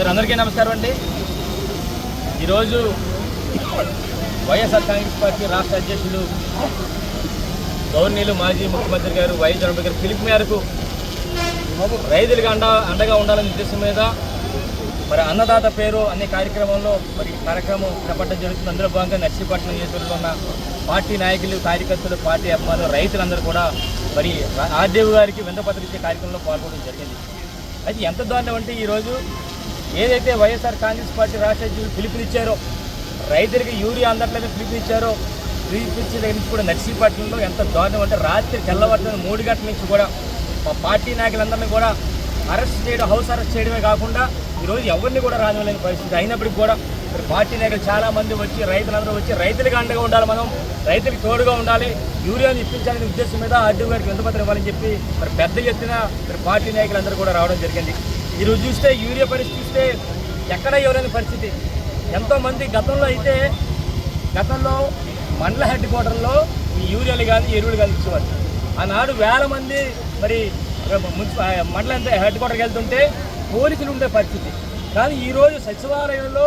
Sir అందరికీ నమస్కారం అండి. ఈరోజు వైఎస్ఆర్ కాంగ్రెస్ పార్టీ రాష్ట్ర అధ్యక్షులు గవర్నీలు మాజీ ముఖ్యమంత్రి గారు వైఎస్ జగన్మోహన్ గారు పిలుపు మేరకు రైతులకు అండ అండగా ఉండాలనే ఉద్దేశం మీద మరి అన్నదాత పేరు అనే కార్యక్రమంలో మరి కార్యక్రమం చేపట్టడం జరుగుతుంది. అందులో భాగంగా నర్సీపట్నం నియోజకవర్గంలో ఉన్న పార్టీ నాయకులు కార్యకర్తలు పార్టీ అభిమానులు రైతులందరూ కూడా మరి ఆర్డీఓ గారికి విందపత్రం ఇచ్చే కార్యక్రమంలో పాల్గొనడం జరిగింది. అయితే ఎంత దారుణం అంటే ఈరోజు ఏదైతే వైఎస్ఆర్ కాంగ్రెస్ పార్టీ రాష్ట్ర అధ్యక్షులు పిలుపునిచ్చారో రైతులకి యూరియా అందట్లేదని పిలుపునిచ్చారో పిలుపునిచ్చే దగ్గర నుంచి కూడా నర్సీపట్నంలో ఎంత దారుణం అంటే రాత్రి తెల్లవారుతుంది మూడు గంటల నుంచి కూడా మా పార్టీ నాయకులందరినీ కూడా అరెస్ట్ చేయడం హౌస్ అరెస్ట్ చేయడమే కాకుండా ఈరోజు ఎవరిని కూడా రానివ్వలేని పరిస్థితి అయినప్పటికీ కూడా ఇక్కడ పార్టీ నాయకులు చాలామంది వచ్చి రైతులందరూ వచ్చి రైతులకు అండగా ఉండాలి మనం రైతులకు తోడుగా ఉండాలి యూరియాని ఇప్పించాలనే ఉద్దేశం మీద ఆర్డీ గారికి వింతపత్రం ఇవ్వాలని చెప్పి మరి పెద్ద ఎత్తున మరి పార్టీ నాయకులందరూ కూడా రావడం జరిగింది. ఈరోజు చూస్తే యూరియా పరిస్థితి చూస్తే ఎక్కడ ఎవరైనా పరిస్థితి. ఎంతోమంది గతంలో అయితే గతంలో మండల హెడ్ క్వార్టర్లో ఈ యూరియాలు కానీ ఎరువులు కానీ ఇచ్చేవారు. ఆనాడు వేల మంది మరి మండల హెడ్ క్వార్టర్కి వెళ్తుంటే పోలీసులు ఉండే పరిస్థితి. కానీ ఈరోజు సచివాలయంలో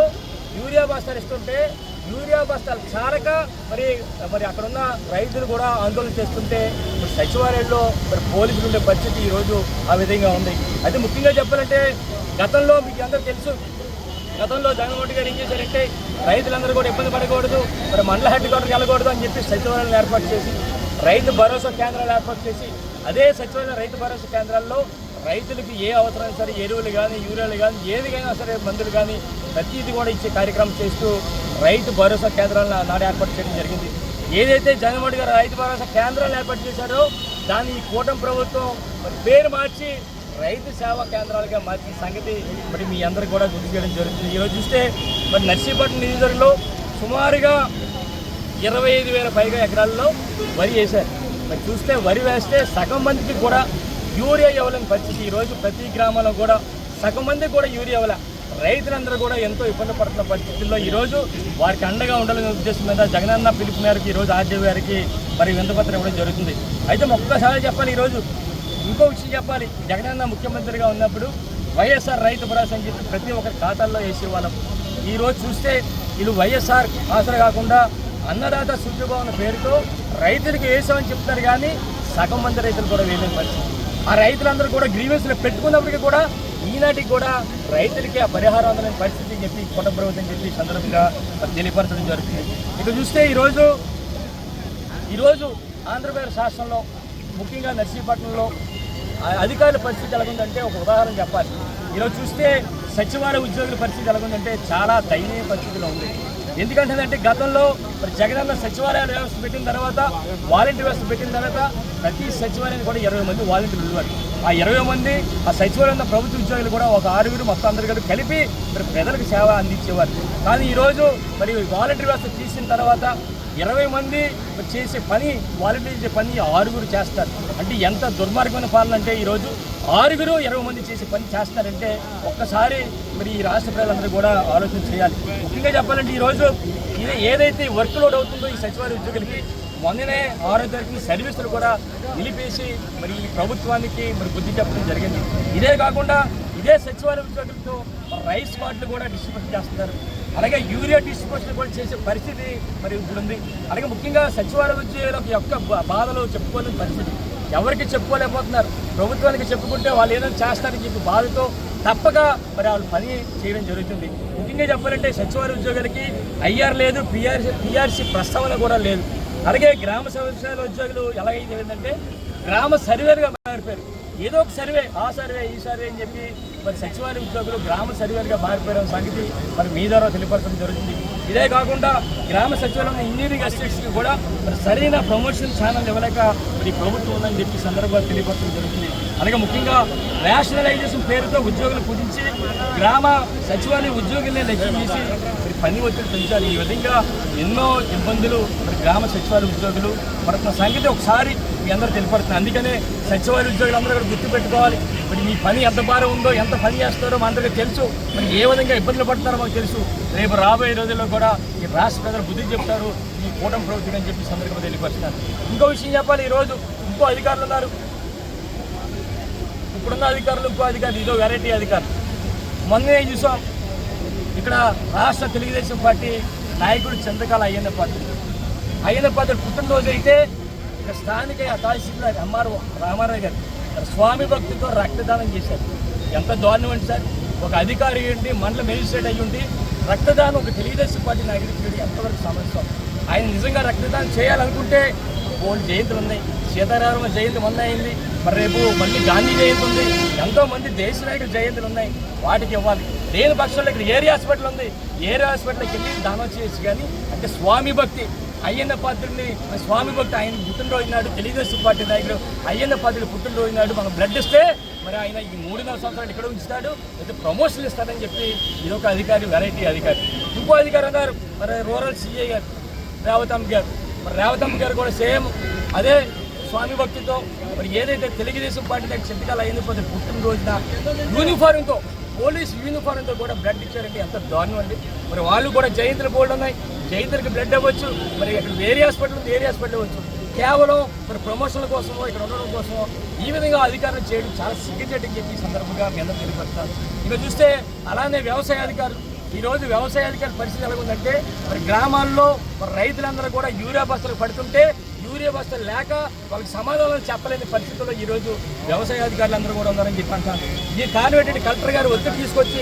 యూరియా బస్తాలు ఇస్తుంటే యూరియా బస్తాలు చాలక మరి మరి అక్కడ ఉన్న రైతులు కూడా ఆందోళన చేస్తుంటే మరి సచివాలయంలో మరి పోలీసులు ఉండే పరిస్థితి ఈరోజు ఆ విధంగా ఉంది. అయితే ముఖ్యంగా చెప్పాలంటే గతంలో మీకు అందరూ తెలుసు గతంలో జగన్మోహన్ గారు ఏం చేశారంటే రైతులందరూ కూడా ఇబ్బంది పడకూడదు మరి మండల హెడ్ క్వార్టర్కి వెళ్ళకూడదు అని చెప్పి సచివాలయాలు ఏర్పాటు చేసి రైతు భరోసా కేంద్రాలు ఏర్పాటు చేసి అదే సచివాలయం రైతు భరోసా కేంద్రాల్లో రైతులకు ఏ అవసరం సరే ఎరువులు కానీ యూరియాలు కానీ ఏదికైనా సరే మందులు కానీ ప్రతిదీ కూడా ఇచ్చే కార్యక్రమం చేస్తూ రైతు భరోసా కేంద్రాలను నాడు ఏర్పాటు చేయడం జరిగింది. ఏదైతే జగన్మోహన్ గారు రైతు భరోసా కేంద్రాలు ఏర్పాటు చేశారో దాన్ని ఈ కూటమి ప్రభుత్వం మరి పేరు మార్చి రైతు సేవా కేంద్రాలుగా మార్చిన సంగతి మరి మీ అందరికి కూడా గుర్తు చేయడం జరుగుతుంది. ఈరోజు చూస్తే మరి నర్సీపట్నం నియోజకవర్గంలో సుమారుగా ఇరవై ఐదు వేల పైగా ఎకరాల్లో వరి వేశారు. మరి చూస్తే వరి వేస్తే సగం మందికి కూడా యూరియా ఇవ్వలేని పరిస్థితి. ఈరోజు ప్రతి గ్రామంలో కూడా సగం మందికి కూడా యూరియా ఇవ్వలే. రైతులందరూ కూడా ఎంతో ఇబ్బంది పడుతున్న పరిస్థితుల్లో ఈరోజు వారికి అండగా ఉండాలనే ఉద్దేశం మీద జగనన్న పిలుపు మేరకు ఈరోజు ఆర్డీఓ గారికి మరి విందపత్రం ఇవ్వడం జరుగుతుంది. అయితే ఒక్కసారి చెప్పాలి ఈరోజు ఇంకో విషయం చెప్పాలి. జగనన్న ముఖ్యమంత్రిగా ఉన్నప్పుడు వైఎస్ఆర్ రైతు భరోసా అని చెప్పి ప్రతి ఒక్కరి ఖాతాల్లో వేసేవాళ్ళం. ఈ రోజు చూస్తే వీళ్ళు వైఎస్ఆర్ ఆసరా కాకుండా అన్నదాత సుఖభవన పేరుతో రైతులకు వేసామని చెప్తారు కానీ సగం మంది రైతులు కూడా వేయలేని పరిస్థితి. ఆ రైతులందరూ కూడా గ్రీవెన్స్లు పెట్టుకున్నప్పటికీ కూడా ఈనాటికి కూడా రైతులకి ఆ పరిహారం అందలేని పరిస్థితి చెప్పి కొట్ట ప్రభుత్వం చెప్పి సందర్భంగా తెలియపరచడం జరుగుతుంది ఇక చూస్తే ఈరోజు ఈరోజు ఆంధ్రప్రదేశ్ రాష్ట్రంలో ముఖ్యంగా నర్సీపట్నంలో అధికారుల పరిస్థితి ఎలాగుందంటే ఒక ఉదాహరణ చెప్పాలి. ఈరోజు చూస్తే సచివాలయ ఉద్యోగుల పరిస్థితి ఎలాగుందంటే చాలా దయనీయ పరిస్థితిలో ఉంది. ఎందుకంటే గతంలో మరి జగనన్న సచివాలయాల వ్యవస్థ పెట్టిన తర్వాత వాలంటీర్ వ్యవస్థ పెట్టిన తర్వాత ప్రతి సచివాలయానికి కూడా ఇరవై మంది వాలంటీర్లు ఉన్నారు. ఆ ఇరవై మంది ఆ సచివాలయంలో ప్రభుత్వ ఉద్యోగులు కూడా ఒక ఆరుగురు మొత్తం అందరు కూడా కలిపి మరి ప్రజలకు సేవ అందించేవారు. కానీ ఈరోజు మరి వాలంటీర్ వ్యవస్థ తీసిన తర్వాత ఇరవై మంది చేసే పని వాలంటీర్ చేసే పని ఆరుగురు చేస్తారు. అంటే ఎంత దుర్మార్గమైన పాలన అంటే ఈరోజు ఆరుగురు ఇరవై మంది చేసే పని చేస్తారంటే ఒక్కసారి మరి ఈ రాష్ట్ర ప్రజలందరూ కూడా ఆలోచన చేయాలి. ముఖ్యంగా చెప్పాలంటే ఈరోజు ఇది ఏదైతే వర్క్ లోడ్ అవుతుందో ఈ సచివాలయ ఉద్యోగులకి మొన్ననే ఆరో తారీఖున సర్వీసులు కూడా నిలిపేసి మరి ఈ ప్రభుత్వానికి మరి బుద్ధి చెప్పడం జరిగింది. ఇదే కాకుండా ఇదే సచివాలయ ఉద్యోగులతో రైస్ కార్డులు కూడా డిస్ట్రిబ్యూట్ చేస్తున్నారు అలాగే యూరియా డిస్ట్రిబ్యూషన్ కూడా చేసే పరిస్థితి మరి ఇప్పుడు ఉంది అలాగే ముఖ్యంగా సచివాలయ ఉద్యోగుల యొక్క బాధలు చెప్పుకోలేని పరిస్థితి. ఎవరికి చెప్పుకోలేకపోతున్నారు? ప్రభుత్వానికి చెప్పుకుంటే వాళ్ళు ఏదైనా చేస్తారని చెప్పి బాధతో తప్పక మరి వాళ్ళు పని చేయడం జరుగుతుంది. ముఖ్యంగా చెప్పాలంటే సచివాలయ ఉద్యోగులకి ఐఆర్ లేదు పిఆర్సీ పిఆర్సీ ప్రస్తావన కూడా లేదు. అలాగే గ్రామ సచివాలయ ఉద్యోగులు ఎలాగైతే ఏంటంటే గ్రామ సర్వేలుగా మారిపోయారు. ఏదో ఒక సర్వే ఆ సర్వే ఈ సర్వే అని చెప్పి మరి సచివాలయ ఉద్యోగులు గ్రామ సర్వేలుగా మారిపోయిన సంగతి మరి మీ ద్వారా తెలియపరచడం జరుగుతుంది. ఇదే కాకుండా గ్రామ సచివాలయం ఇంజనీరింగ్ అసిస్టెంట్స్కి కూడా మరి సరైన ప్రమోషన్ ఛానల్ ఇవ్వలేక మరి ప్రభుత్వం ఉందని చెప్పి సందర్భంగా తెలియపరచడం జరుగుతుంది. అలాగే ముఖ్యంగా రేషనలైజేషన్ పేరుతో ఉద్యోగులు కుదించి గ్రామ సచివాలయ ఉద్యోగులనే లక్ష్యం చేసి మరి పని ఒత్తిడి పెంచాలి. ఈ విధంగా ఎన్నో ఇబ్బందులు గ్రామ సచివాలయ ఉద్యోగులు పడుతున్న సంగతి ఒకసారి మీ అందరూ తెలియపడుతుంది అందుకనే సచివాలయ ఉద్యోగులు అందరూ కూడా గుర్తు పెట్టుకోవాలి. మరి మీ పని ఎంత భారం ఉందో ఎంత పని చేస్తారో మా అందరికీ తెలుసు. మరి ఏ విధంగా ఇబ్బందులు పడుతున్నారో మాకు తెలుసు. రేపు రాబోయే రోజుల్లో కూడా ఈ రాష్ట్ర ప్రజలు బుద్ధి చెప్తారు. ఈ కూటమి ప్రభుత్వం అని చెప్పి సందర్భంగా తెలియపరుస్తున్నారు. ఇంకో విషయం చెప్పాలి ఈరోజు ఇంకో అధికారులు ఉన్నారు. ఇప్పుడున్న అధికారులు ఇంకో అధికారులు ఇదో వెరైటీ అధికారులు. మొన్నే చూసాం ఇక్కడ రాష్ట్ర తెలుగుదేశం పార్టీ నాయకుడు చంద్రకాల అయ్యన్న పార్టీ. అయిన పాత్ర పుట్టినరోజు అయితే ఇక్కడ స్థానిక తహసీల్దార్ ఎంఆర్ఓ రామారావు గారు. స్వామి భక్తితో రక్తదానం చేశారు. ఎంత దారుణం సార్? ఒక అధికారి ఉండి మండల మేజిస్ట్రేట్ అయ్యి ఉండి రక్తదానం ఒక తెలుగుదేశం పార్టీ నాయకుడికి చేయడం ఎంతవరకు సమస్య ఆయన నిజంగా రక్తదానం చేయాలనుకుంటే ఓల్డ్ జయంతులు ఉన్నాయి. సీతారామ జయంతి మొన్న అయింది. మరి రేపు మళ్ళీ గాంధీ జయంతి ఉంది. ఎంతోమంది దేశ నాయకుల జయంతులు ఉన్నాయి. వాటికి ఇవ్వాలి. లేని పక్షంలో ఇక్కడ ఏరియా హాస్పిటల్ ఉంది. ఏరియా హాస్పిటల్కి వెళ్ళి దానం చేయొచ్చు కానీ అంటే స్వామి భక్తి అయ్యన్న పాత్రుడిని స్వామి భక్తి ఆయన పుట్టినరోజు నాడు తెలుగుదేశం పార్టీ నాయకుడు అయ్యన్న పాత్రుడు పుట్టినరోజు నాడు మనం బ్లడ్ ఇస్తే మరి ఆయన ఈ మూడున్నర సంవత్సరాలు ఇక్కడ ఉంచుతాడు అయితే ప్రమోషన్లు ఇస్తాడని చెప్పి ఇది ఒక అధికారి వెరైటీ అధికారి. ఇంకో అధికారి అన్నారు మరి రూరల్ సీఏ గారు రేవతమ్మ గారు. మరి రేవతమ్మ గారు కూడా సేమ్ అదే స్వామి భక్తితో మరి ఏదైతే తెలుగుదేశం పార్టీ దగ్గర చింతకాలు అయింది పోతే పుట్టినరోజున యూనిఫారంతో పోలీస్ యూనిఫారంతో కూడా బ్లడ్ ఇచ్చారంటే ఎంత దారుణం అండి. మరి వాళ్ళు కూడా జయంతులు బోర్డు ఉన్నాయి. జయంతులకి బ్లడ్ అవ్వచ్చు మరి ఇక్కడ వేరే హాస్పిటల్ ఉంది వేరే హాస్పిటల్ అవ్వచ్చు. కేవలం మరి ప్రమోషన్ల కోసమో ఇక్కడ ఉండడం కోసమో ఈ విధంగా అధికారులు చేయడం చాలా సిగ్గుచేటని చెప్పి సందర్భంగా మీ అందరూ తెలియపడతారు ఇక చూస్తే అలానే వ్యవసాయ అధికారులు ఈరోజు వ్యవసాయ అధికారుల పరిస్థితి ఎలా ఉందంటే మరి గ్రామాల్లో మరి రైతులందరూ కూడా యూరియా బస్తాలు పడుతుంటే యూరియా బస్తాలు లేక వాళ్ళకి సమాధానం చెప్పలేని పరిస్థితుల్లో ఈరోజు వ్యవసాయ అధికారులు అందరూ కూడా ఉన్నారని చెప్పి అంటాను ఈ కారణం కలెక్టర్ గారు ఒత్తిడి తీసుకొచ్చి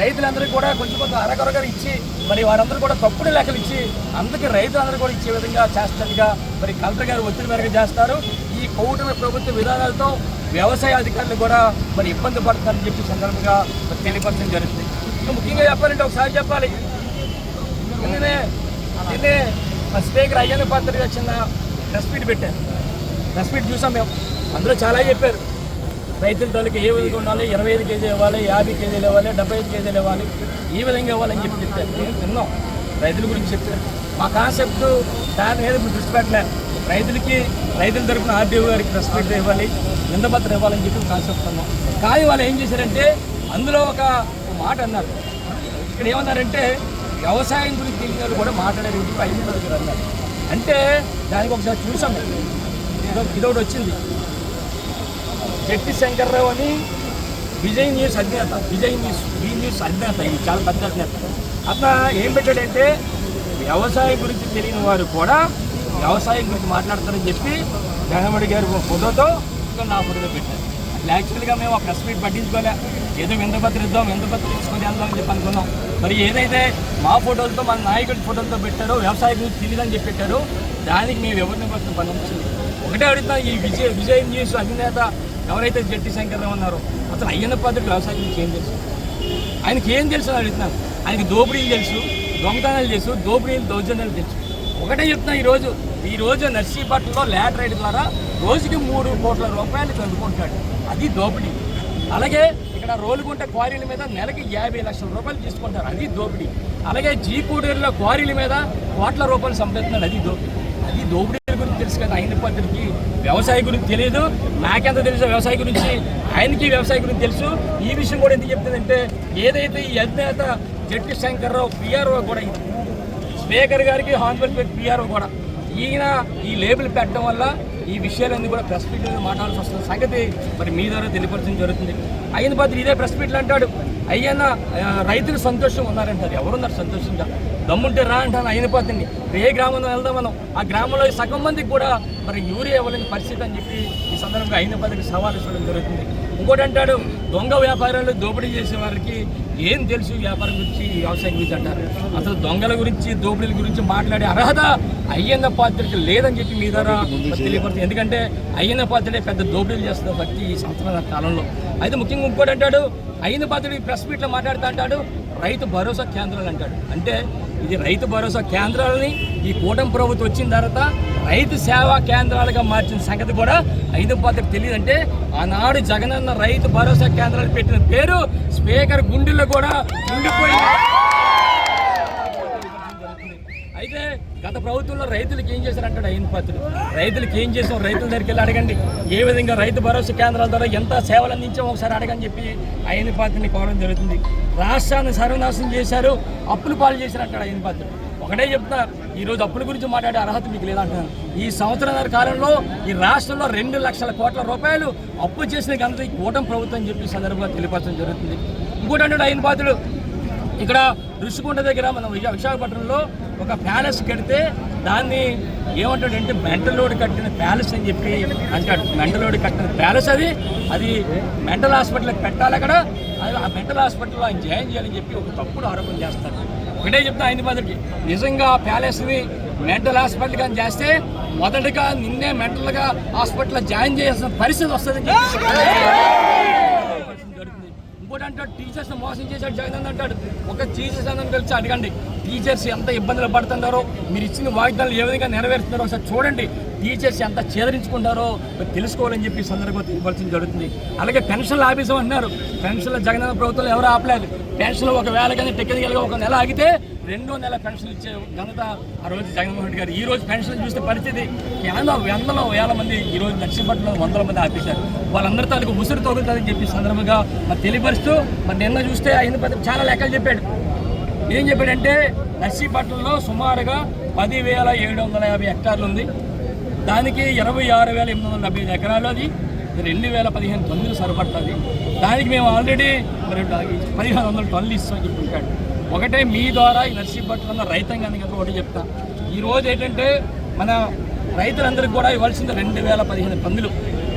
రైతులందరికీ కూడా కొంచెం కొంచెం అరకొరగా ఇచ్చి మరి వారందరూ కూడా తప్పుడు లెక్కలు ఇచ్చి అందుకే రైతులందరూ కూడా ఇచ్చే విధంగా చేస్తున్నట్టుగా మరి కలెక్టర్ గారు ఒత్తిడి మేరకు చేస్తారు. ఈ కూటమి ప్రభుత్వ విధానాలతో వ్యవసాయ అధికారులు కూడా మరి ఇబ్బంది పడతారని చెప్పి సందర్భంగా తెలియపరచడం జరుగుతుంది. ఇంకా ముఖ్యంగా చెప్పాలంటే ఒకసారి చెప్పాలి. నిన్ననే నిన్నే స్పీకర్ అయ్యన్న పాత్ర చిన్న ప్రెస్ మీట్ పెట్టారు ప్రెస్ మీట్ చూసాం మేము. అందులో చాలా చెప్పారు. రైతుల తాలూకు ఏ విధంగా ఉండాలి? ఇరవై ఐదు కేజీలు ఇవ్వాలి యాభై కేజీలు ఇవ్వాలి డెబ్బై ఐదు కేజీలు ఇవ్వాలి. ఈ విధంగా ఇవ్వాలని చెప్పి చెప్పారు. మేము విన్నాం రైతుల గురించి చెప్పారు. మా కాన్సెప్ట్ దాని మీద ఇప్పుడు దృష్టి పెట్టలేదు. రైతులకి రైతుల తరపున ఆర్డీఓ గారికి ప్రెస్ మీట్ ఇవ్వాలి నిందపత్రం ఇవ్వాలని చెప్పి కాన్సెప్ట్ అన్నాం. కానీ వాళ్ళు ఏం చేశారంటే అందులో ఒక మాట అన్నారు. ఇక్కడ ఏమన్నారంటే వ్యవసాయం గురించి తెలియని వాళ్ళు కూడా మాట్లాడే ఇంటికి ఐదు అన్నారు. అంటే దానికి ఒకసారి చూసాం. ఇదో ఇదొకటి వచ్చింది. జట్టి శంకర్రావు అని విజయ్ న్యూస్ అధినేత విజయ్ న్యూస్ ఈ న్యూస్ అధినేత ఇది చాలా పెద్ద అధినేత. అతను ఏం పెట్టాడంటే వ్యవసాయం గురించి తెలియని వారు కూడా వ్యవసాయం గురించి మాట్లాడతారని చెప్పి జగన్మోహన్ గారి ఫోటోతో ఇంకా నా ఫోటోతో పెట్టారు. అట్లా యాక్చువల్గా మేము ఆ ప్రెస్ మీట్ పట్టించుకోలే. ఏదో విందపత్ర ఇద్దాం విందపత్ర తీసుకొని వెళ్దాం అని చెప్పి అనుకున్నాం. మరి ఏదైతే మా ఫోటోలతో మన నాయకుడి ఫోటోలతో పెట్టారో వ్యవసాయం గురించి తెలియదని చెప్పి పెట్టారో దానికి మేము ఎవరిని కోసం పని వచ్చింది ఒకటే అడుగుతాం ఈ విజయ్ విజయ్ న్యూస్ అధినేత ఎవరైతే జట్టి శంకర్రావు ఉన్నారో అతను అయ్యన్న పాత్రకు వ్యవసాయం గురించి ఏం తెలుసు ఆయనకి ఏం తెలుసు అని అడుగుతున్నాను ఆయనకి దోపిడీలు తెలుసు దొంగతనాలు తెలుసు దోపిడీలు దౌర్జన్యాలు తెలుసు. ఒకటే చెప్తున్నా ఈరోజు ఈరోజు ఈ రోజు నర్సీపట్నంలో ల్యాడ్ రైడ్ ద్వారా రోజుకి మూడు కోట్ల రూపాయలు చదువుకుంటాడు అది దోపిడీ. అలాగే ఇక్కడ రోలుగుంట క్వారీల మీద నెలకి యాభై లక్షల రూపాయలు తీసుకుంటారు అది దోపిడీ. అలాగే జీకూడూరులో క్వారీల మీద కోట్ల రూపాయలు సంపాదిస్తున్నారు అది దోపిడీ. అది దోపిడీ గురించి తెలుసు కదా ఆయన పద్ధతికి వ్యవసాయ గురించి తెలియదు నాకెంత తెలుసు వ్యవసాయ గురించి? ఆయనకి వ్యవసాయ గురించి తెలుసు. ఈ విషయం కూడా ఎందుకు చెప్తుందంటే ఏదైతే ఈ అధినేత జట్టి శంకర్రావు పిఆర్ఓ కూడా స్పీకర్ గారికి హాస్పిటల్ పిఆర్ఓ కూడా ఈయన ఈ లేబుల్ పెట్టడం వల్ల ఈ విషయాలన్నీ కూడా ప్రెస్ మీట్ మాట్లాడాల్సి వస్తుంది. సంగతి మరి మీ ద్వారా తెలియపరచడం జరుగుతుంది. అయిన పద్ధతి ఇదే ప్రెస్ మీట్లు అంటాడు. అయ్యన్న రైతులు సంతోషం ఉన్నారంటారు. ఎవరున్నారు సంతోషంగా? దమ్ముంటే రా అంటాను అయిన పద్ధతిని ఏ గ్రామంలో వెళ్దాం మనం ఆ గ్రామంలో సగం మందికి కూడా మరి యూరియా ఇవ్వలేని పరిస్థితి అని చెప్పి ఈ సందర్భంగా అయిన పద్ధతికి సవాలు ఇవ్వడం జరుగుతుంది. ఇంకోటి అంటాడు దొంగ వ్యాపారాలు దోపిడీ చేసే వారికి ఏం తెలుసు వ్యాపారం గురించి వ్యవసాయం గురించి అంటారు? అసలు దొంగల గురించి దోపిడీల గురించి మాట్లాడే అర్హత అయ్యన్న పాత్రకి లేదని చెప్పి మీ ద్వారా తెలియపడుతుంది ఎందుకంటే అయ్యన్న పాత్రే పెద్ద దోపిడీలు చేస్తున్న వ్యక్తి ఈ సంవత్సరాల కాలంలో. అయితే ముఖ్యంగా ఇంకోటి అంటాడు అయ్యన్న పాత్రుడు ప్రెస్ మీట్లో మాట్లాడుతూ అంటాడు రైతు భరోసా కేంద్రాలు అంటాడు. అంటే ఇది రైతు భరోసా కేంద్రాలని ఈ కూటమి ప్రభుత్వం వచ్చిన తర్వాత రైతు సేవా కేంద్రాలుగా మార్చిన సంగతి కూడా ఐదు పాత్ర తెలియదంటే ఆనాడు జగనన్న రైతు భరోసా కేంద్రాలు పెట్టిన పేరు స్పీకర్ గుండెల్లో కూడా ఉండిపోయింది. అయితే గత ప్రభుత్వంలో రైతులకు ఏం చేశారంటాడు అయిన పత్రులు రైతులకు ఏం చేసాం రైతుల దగ్గరికి వెళ్ళి అడగండి. ఏ విధంగా రైతు భరోసా కేంద్రాల ద్వారా ఎంత సేవలు అందించామో ఒకసారి అడగని చెప్పి అయిన పాత్రని కోవడం జరుగుతుంది. రాష్ట్రాన్ని సర్వనాశనం చేశారు అప్పులు పాలు చేశారంటాడు అయిన పాత్రుడు. ఒకటే చెప్తా ఈరోజు అప్పుల గురించి మాట్లాడే అర్హత మీకు లేదంటున్నాను ఈ సంవత్సరాల కాలంలో ఈ రాష్ట్రంలో రెండు లక్షల కోట్ల రూపాయలు అప్పు చేసిన ఘనత ఈ కూటమి ప్రభుత్వం చెప్పి సందర్భంగా తెలియపరచడం జరుగుతుంది. ఇంకోటి ఇంకోటి అంటే అయిన పాత్రుడు ఇక్కడ ఋషికొండ దగ్గర మనం విశాఖపట్నంలో ఒక ప్యాలెస్ కడితే దాన్ని ఏమంటాడంటే మెంటలోడ్ కట్టిన ప్యాలెస్ అని చెప్పి అంటాడు. మెంటలోడ్ కట్టిన ప్యాలెస్ అది. అది మెంటల్ హాస్పిటల్కి పెట్టాలి అక్కడ. అది ఆ మెంటల్ హాస్పిటల్లో ఆయన జాయిన్ చేయాలని చెప్పి ఒక తప్పుడు ఆరోపణ చేస్తారు ఒకటే చెప్తా ఆయన బాధకి నిజంగా ఆ ప్యాలెస్ని మెంటల్ హాస్పిటల్ కానీ చేస్తే మొదటగా నిన్నే మెంటల్గా హాస్పిటల్లో జాయిన్ చేయాల్సిన పరిస్థితి వస్తుంది ఇంకోటి అంటాడు టీచర్స్ మోసం చేశాడు జగన్ అంటాడు. ఒక జీసస్ అందరిని కలిసి అడగండి. టీచర్స్ ఎంత ఇబ్బందులు పడుతున్నారో మీరు ఇచ్చిన వాగ్దానాలు ఏ విధంగా నెరవేరుస్తున్నారో ఒకసారి చూడండి. టీచర్స్ ఎంత చేదరించుకుంటారో తెలుసుకోవాలని చెప్పి సందర్భంగా తెలియపరచడం జరుగుతుంది. అలాగే పెన్షన్లు ఆఫీసం అన్నారు పెన్షన్ల జగన్ ప్రభుత్వం ఎవరు ఆపలేదు. పెన్షన్లు ఒకవేళ కానీ టెక్నికల్గా ఒక నెల ఆగితే రెండో నెల పెన్షన్ ఇచ్చే ఘనత ఆ రోజు జగన్మోహన్ రెడ్డి గారు. ఈ రోజు పెన్షన్ చూస్తే పరిస్థితి కేంద్ర వందల వేల మంది ఈ రోజు నర్సీపట్నంలో వందల మంది ఆపేశారు. వాళ్ళందరి తాలూకు ఉసురు తోగుతుందని చెప్పి సందర్భంగా మరి తెలియపరుస్తూ మరి నిన్న చూస్తే ఆయన పెద్ద చాలా లెక్కలు చెప్పాడు. ఏం చెప్పాడంటే నర్సీపట్నంలో సుమారుగా పదివేల ఏడు వందల యాభై హెక్టార్లు ఉంది. దానికి ఇరవై ఆరు వేల ఎనిమిది వందల డెబ్బై ఐదు ఎకరాలు అది. రెండు వేల పదిహేను టన్నులు సరిపడుతుంది. దానికి మేము ఆల్రెడీ మరి పదిహేను వందల టన్నులు ఇస్తామని చెప్పుకుంటాడు. ఒకటే మీ ద్వారా ఈ నర్సీపట్నంలో రైతాంగానికి ఒకటి చెప్తా. ఈరోజు ఏంటంటే మన రైతులందరికీ కూడా ఇవ్వాల్సింది రెండు వేల పదిహేను టన్నులు.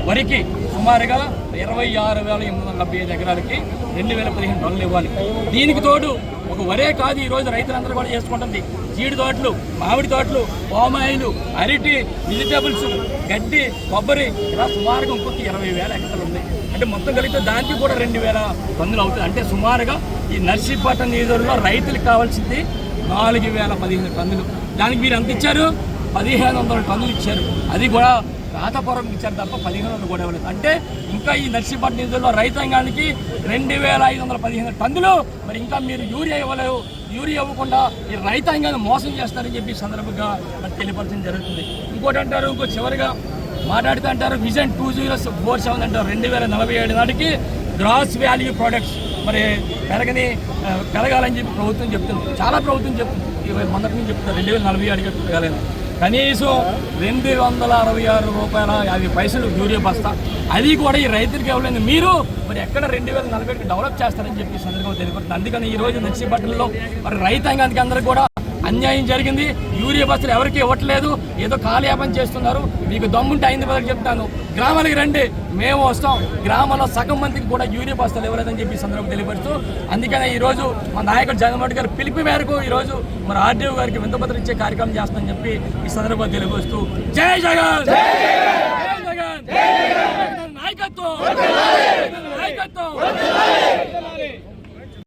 వరికి సుమారుగా ఇరవై ఆరు వేల ఎనిమిది వందల డెబ్బై ఐదు ఎకరాలకి రెండు వేల పదిహేను టన్నులు ఇవ్వాలి. దీనికి తోడు ఒక వరే కాదు ఈరోజు రైతులందరూ కూడా చేసుకుంటుంది. జీడి తోటలు మామిడి తోటలు పామాయిలు అరటి వెజిటేబుల్స్ గడ్డి కొబ్బరి ఇలా సుమారుగా ఇంకొక ఇరవై వేల ఎకరాలు ఉన్నాయి అంటే మొత్తం కలిగితే దానికి కూడా రెండు వేల టన్నులు అవుతుంది. అంటే సుమారుగా ఈ నర్సీపట్నం నియోజకవర్గంలో రైతులకు కావాల్సింది నాలుగు వేల పదిహేను టన్నులు. దానికి మీరు ఎంత ఇచ్చారు? పదిహేను వందల టన్నులు ఇచ్చారు. అది కూడా రాతపురం ఇచ్చారు తప్ప పదిహేను వందలు కూడా ఇవ్వలేదు. అంటే ఇంకా ఈ నర్సీపట్నం నిధుల్లో రైతాంగానికి రెండు వేల ఐదు వందల పదిహేను టన్నులు మరి ఇంకా మీరు యూరియా ఇవ్వలేవు. యూరియా ఇవ్వకుండా ఈ రైతాంగాన్ని మోసం చేస్తారని చెప్పి సందర్భంగా తెలియపరచడం జరుగుతుంది. ఇంకోటి అంటారు ఇంకో చివరిగా మాట్లాడుతూ అంటారు vision two zero four seven అంటారు. రెండు వేల నలభై ఏడు నాటికి గ్రాస్ వాల్యూ ప్రొడక్ట్స్ మరి పెరగని పెరగాలని చెప్పి ప్రభుత్వం చెప్తుంది. చాలా ప్రభుత్వం చెప్తుంది. ఇరవై మొదటి నుంచి చెప్తున్నారు. రెండు వేల నలభై ఏడుగా పెరగాలని. కనీసం రెండు వందల అరవై ఆరు రూపాయల యాభై పైసలు యూరియా బస్తా. అది కూడా ఈ రైతులకి ఇవ్వలేదు. మీరు మరి ఎక్కడ రెండు వేల నలభై డెవలప్ చేస్తారని చెప్పి సందర్భంగా తెలియపడుతుంది. అందుకని ఈ రోజు నర్సీపట్నంలో మరి రైతాంగానికి అందరూ కూడా అన్యాయం జరిగింది. యూరియా బస్సులు ఎవరికి ఇవ్వట్లేదు. ఏదో కాలయాపన చేస్తున్నారు. మీకు దమ్ముంటే అయింది బదులు చెప్తాను. గ్రామానికి రండి. మేము వస్తాం. గ్రామంలో సగం మందికి కూడా యూరియా బస్తాలు ఇవ్వలేదని చెప్పి సందర్భం తెలియపరుస్తూ అందుకనే ఈ రోజు మా నాయకుడు జగన్మోహన్ గారు పిలిపి మేరకు ఈ రోజు మన ఆర్డీఓ గారికి వింతపత్రం ఇచ్చే కార్యక్రమం చేస్తామని చెప్పి ఈ సందర్భంగా తెలియపరుస్తూ జై జగన్! నాయకత్వం! నాయకత్వం!